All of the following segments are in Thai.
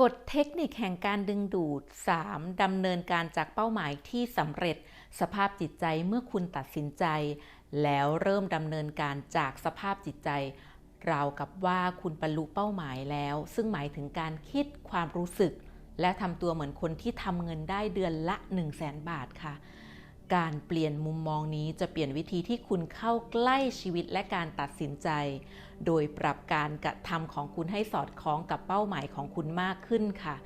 กฎเทคนิคแห่งการดึงดูด 3. ดำเนินการจากเป้าหมายที่สำเร็จ สภาพจิตใจเมื่อคุณตัดสินใจ แล้วเริ่มดำเนินการจากสภาพจิตใจ ราวกับว่าคุณบรรลุเป้าหมายแล้ว ซึ่งหมายถึงการคิดความรู้สึก และทำตัวเหมือนคนที่ทำเงินได้เดือนละ 1 0 0 0 0แบาทค่ะ การเปลี่ยนมุมมองนี้จะเปลี่ยนวิธีที่คุณเข้าใกล้ชีวิตและการตัดสินใจ โดยปรับการกระทำของคุณให้สอดคล้องกับเป้าหมายของคุณมากขึ้นค่ะ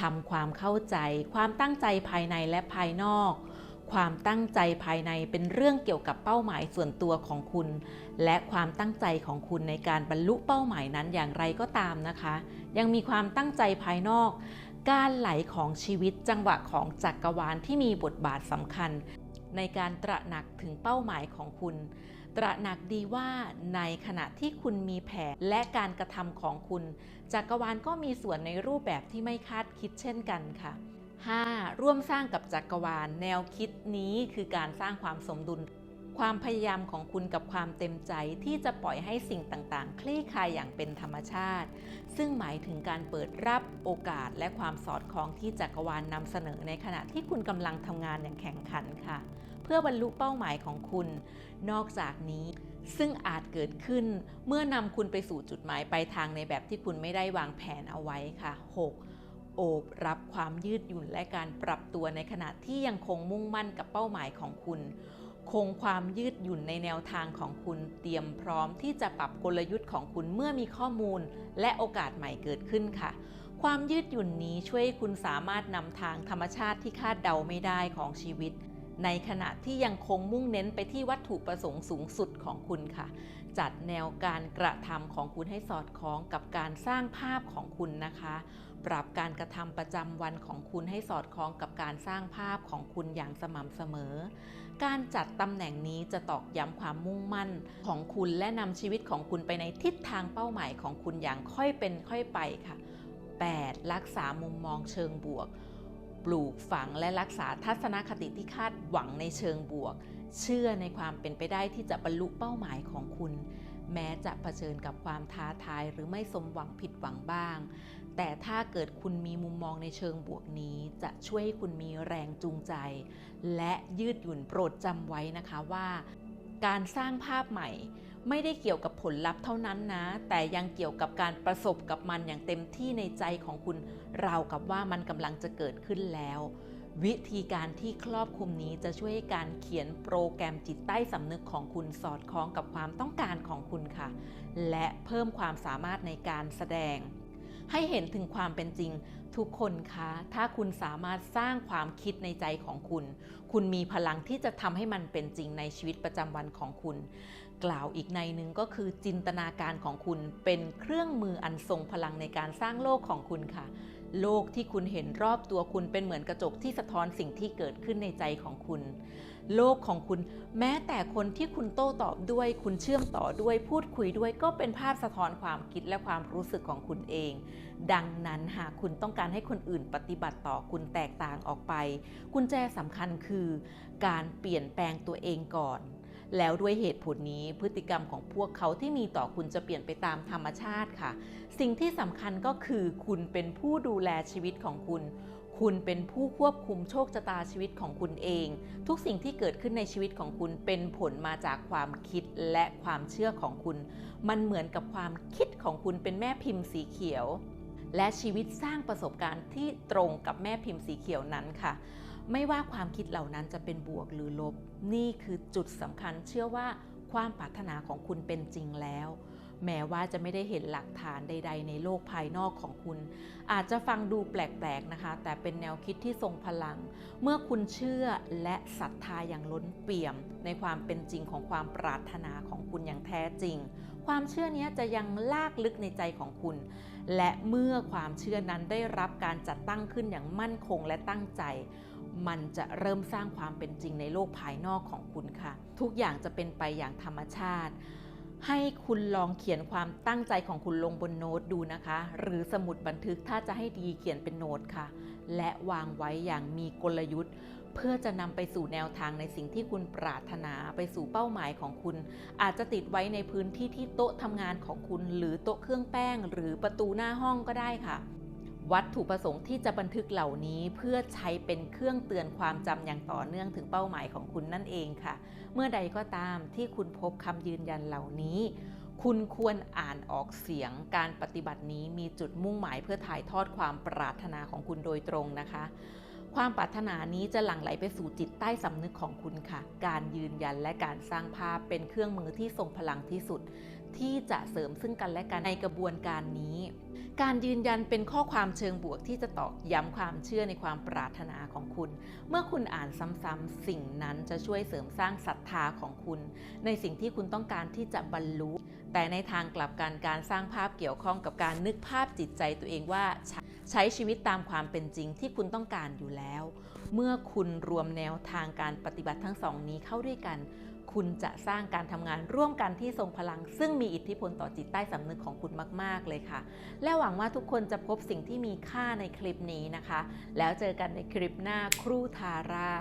ทำความเข้าใจ ความตั้งใจภายในและภายนอก ความตั้งใจภายในเป็นเรื่องเกี่ยวกับเป้าหมายส่วนตัวของคุณ และความตั้งใจของคุณในการบรรลุเป้าหมายนั้นอย่างไรก็ตามนะคะ ยังมีความตั้งใจภายนอก การไหลของชีวิตจังหวะของจักรวาลที่มีบทบาทสำคัญ ในการตระหนักถึงเป้าหมายของคุณ ตระหนักดีว่าในขณะที่คุณมีแผนและการกระทำของคุณ จักรวาลก็มีส่วนในรูปแบบที่ไม่คาดคิดเช่นกันค่ะ 5. ร่วมสร้างกับจักรวาล แนวคิดนี้คือการสร้างความสมดุล ความพยายามของคุณกับความเต็มใจที่จะปล่อยให้สิ่งต่างๆ คลี่คลายอย่างเป็นธรรมชาติ ซึ่งหมายถึงการเปิดรับโอกาสและความสอดคล้องที่จักรวาลนำเสนอในขณะที่คุณกำลังทำงานอย่างแข่งขันค่ะ เพื่อบรรลุเป้าหมายของคุณ นอกจากนี้ซึ่งอาจเกิดขึ้นเมื่อนำคุณไปสู่จุดหมายปลายทางในแบบที่คุณไม่ได้วางแผนเอาไว้ค่ะ 6. โอบรับความยืดหยุ่นและการปรับตัวในขณะที่ยังคงมุ่งมั่นกับเป้าหมายของคุณ คงความยืดหยุ่นในแนวทางของคุณเตรียมพร้อมที่จะปรับกลยุทธ์ของคุณเมื่อมีข้อมูล และโอกาสใหม่เกิดขึ้นค่ะ ความยืดหยุ่นนี้ช่วยให้คุณสามารถนำทางธรรมชาติที่คาดเดาไม่ได้ของชีวิต ในขณะที่ยังคงมุ่งเน้นไปที่วัตถุประสงค์สูงสุดของคุณค่ะ จัดแนวการกระทำของคุณให้สอดคล้องกับการสร้างภาพของคุณนะคะ ปรับการกระทำประจำวันของคุณให้สอดคล้องกับการสร้างภาพของคุณอย่างสม่ำเสมอ การจัดตำแหน่งนี้จะตอกย้ำความมุ่งมั่นของคุณและนำชีวิตของคุณไปในทิศทางเป้าหมายของคุณอย่างค่อยเป็นค่อยไปค่ะ 8. รักษามุมมองเชิงบวก ปลูกฝังและรักษาทัศนคติที่คาดหวังในเชิงบวก เชื่อในความเป็นไปได้ที่จะบรรลุเป้าหมายของคุณ แม้จะเผชิญกับความท้าทายหรือไม่สมหวังผิดหวังบ้าง แต่ถ้าเกิดคุณมีมุมมองในเชิงบวกนี้ จะช่วยให้คุณมีแรงจูงใจ และยืดหยุ่นโปรดจำไว้นะคะว่า การสร้างภาพใหม่ ไม่ได้เกี่ยวกับผลลัพธ์เท่านั้นนะ แต่ยังเกี่ยวกับการประสบกับมันอย่างเต็มที่ในใจของคุณ ราวกับว่ามันกำลังจะเกิดขึ้นแล้ว วิธีการที่ครอบคลุมนี้จะช่วยให้การเขียนโปรแกรมจิตใต้สำนึกของคุณสอดคล้องกับความต้องการของคุณค่ะ และเพิ่มความสามารถในการแสดง ให้เห็นถึงความเป็นจริงทุกคนคะ ถ้าคุณสามารถสร้างความคิดในใจของคุณ คุณมีพลังที่จะทำให้มันเป็นจริงในชีวิตประจำวันของคุณ กล่าวอีกในหนึ่งก็คือจินตนาการของคุณเป็นเครื่องมืออันทรงพลังในการสร้างโลกของคุณค่ะ โลกที่คุณเห็นรอบตัวคุณเป็นเหมือนกระจกที่สะท้อนสิ่งที่เกิดขึ้นในใจของคุณ โลกของคุณ แม้แต่คนที่คุณโต้ตอบด้วย คุณเชื่อมต่อด้วยพูดคุยด้วย ก็เป็นภาพสะท้อนความคิดและความรู้สึกของคุณเอง ดังนั้นหากคุณต้องการให้คนอื่นปฏิบัติต่อคุณแตกต่างออกไป กุญแจสำคัญคือ การเปลี่ยนแปลงตัวเองก่อน แล้วด้วยเหตุผลนี้พฤติกรรมของพวกเขาที่มีต่อคุณจะเปลี่ยนไปตามธรรมชาติค่ะ สิ่งที่สำคัญก็คือคุณเป็นผู้ดูแลชีวิตของคุณ คุณเป็นผู้ควบคุมโชคชะตาชีวิตของคุณเอง ทุกสิ่งที่เกิดขึ้นในชีวิตของคุณเป็นผลมาจากความคิดและความเชื่อของคุณ มันเหมือนกับความคิดของคุณเป็นแม่พิมพ์สีเขียว และชีวิตสร้างประสบการณ์ที่ตรงกับแม่พิมพ์สีเขียวนั้นค่ะ ไม่ว่าความคิดเหล่านั้นจะเป็นบวกหรือลบ นี่คือจุดสำคัญเชื่อว่าความปรารถนาของคุณเป็นจริงแล้ว แม้ว่าจะไม่ได้เห็นหลักฐานใด ๆ ในโลกภายนอกของคุณ อาจจะฟังดูแปลกๆนะคะ แต่เป็นแนวคิดที่ทรงพลัง เมื่อคุณเชื่อและศรัทธาอย่างล้นเปี่ยม ในความเป็นจริงของความปรารถนาของคุณอย่างแท้จริง ความเชื่อนี้จะยังลากลึกในใจของคุณ และเมื่อความเชื่อนั้นได้รับการจัดตั้งขึ้นอย่างมั่นคงและตั้งใจ มันจะเริ่มสร้างความเป็นจริงในโลกภายนอกของคุณค่ะ ทุกอย่างจะเป็นไปอย่างธรรมชาติ ให้คุณลองเขียนความตั้งใจของคุณลงบนโน้ตดูนะคะ หรือสมุดบันทึกถ้าจะให้ดีเขียนเป็นโน้ตค่ะ และวางไว้อย่างมีกลยุทธ์ เพื่อจะนำไปสู่แนวทางในสิ่งที่คุณปรารถนาไปสู่เป้าหมายของคุณ อาจจะติดไว้ในพื้นที่ที่โต๊ะทำงานของคุณ หรือโต๊ะเครื่องแป้ง หรือประตูหน้าห้องก็ได้ค่ะ วัตถุประสงค์ที่จะบันทึกเหล่านี้เพื่อใช้เป็นเครื่องเตือนความจำอย่างต่อเนื่องถึงเป้าหมายของคุณนั่นเองค่ะ เมื่อใดก็ตามที่คุณพบคำยืนยันเหล่านี้ คุณควรอ่านออกเสียงการปฏิบัตินี้มีจุดมุ่งหมายเพื่อถ่ายทอดความปรารถนาของคุณโดยตรงนะคะความปรารถนานี้จะหลั่งไหลไปสู่จิตใต้สำนึกของคุณค่ะ การยืนยันและการสร้างภาพเป็นเครื่องมือที่ทรงพลังที่สุด ที่จะเสริมซึ่งกันและกันในกระบวนการนี้ การยืนยันเป็นข้อความเชิงบวกที่จะตอกย้ำความเชื่อในความปรารถนาของคุณ เมื่อคุณอ่านซ้ำๆสิ่งนั้นจะช่วยเสริมสร้างศรัทธาของคุณ ในสิ่งที่คุณต้องการที่จะบรรลุ แต่ในทางกลับกันการสร้างภาพเกี่ยวข้องกับการนึกภาพจิตใจตัวเองว่าใช้ใช้ชีวิตตามความเป็นจริงที่คุณต้องการอยู่แล้ว เมื่อคุณรวมแนวทางการปฏิบัติทั้งสองนี้เข้าด้วยกัน คุณจะสร้างการทำงานร่วมกันที่ทรงพลัง ซึ่งมีอิทธิพลต่อจิตใต้สำนึกของคุณมาก ๆ เลยค่ะ และหวังว่าทุกคนจะพบสิ่งที่มีค่าในคลิปนี้นะคะ แล้วเจอกันในคลิปหน้าครูทาร่า